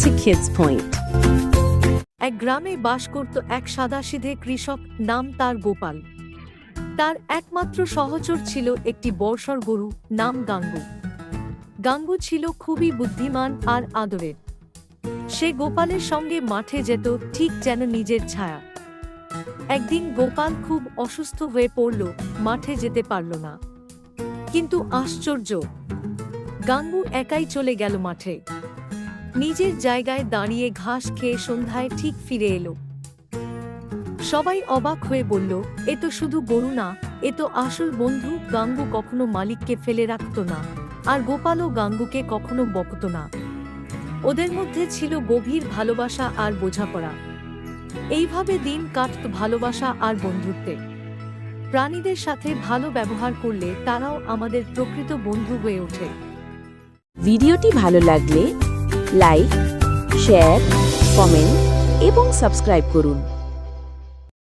to Kids Point. এক গ্রামে বাস করত এক সাদাসিধে কৃষক, নাম তার গোপাল। তার একমাত্র সহচর ছিল একটি বর্ষর গরু, নাম গাঙ্গু। গাঙ্গু ছিল খুবই বুদ্ধিমান আর আদরের। সে গোপালের সঙ্গে মাঠে যেত, ঠিক যেন নিজের ছায়া। একদিন গোপাল খুব অসুস্থ হয়ে পড়ল, মাঠে যেতে পারল না। কিন্তু আশ্চর্য, গাঙ্গু একাই চলে গেল মাঠে। নিজের জায়গায় দাঁড়িয়ে ঘাস খেয়ে সন্ধ্যায় ঠিক ফিরে এলো। সবাই অবাক হয়ে বলল, এ তো শুধু গরু না, এ তো আসল বন্ধু গাঙ্গু কখনো মালিককে ফেলে রাখত না, আর গোপালও গাঙ্গুকে কখনো বকত না। ওদের মধ্যে ছিল গভীর ভালোবাসা আর বোঝাপড়া। এইভাবে দিন কাটত ভালোবাসা আর বন্ধুত্বে। প্রাণীদের সাথে ভালো ব্যবহার করলে তারাও আমাদের প্রকৃত বন্ধু হয়ে ওঠে। ভিডিওটি ভালো লাগলে লাইক শেয়ার কমেন্ট এবং সাবস্ক্রাইব করুন।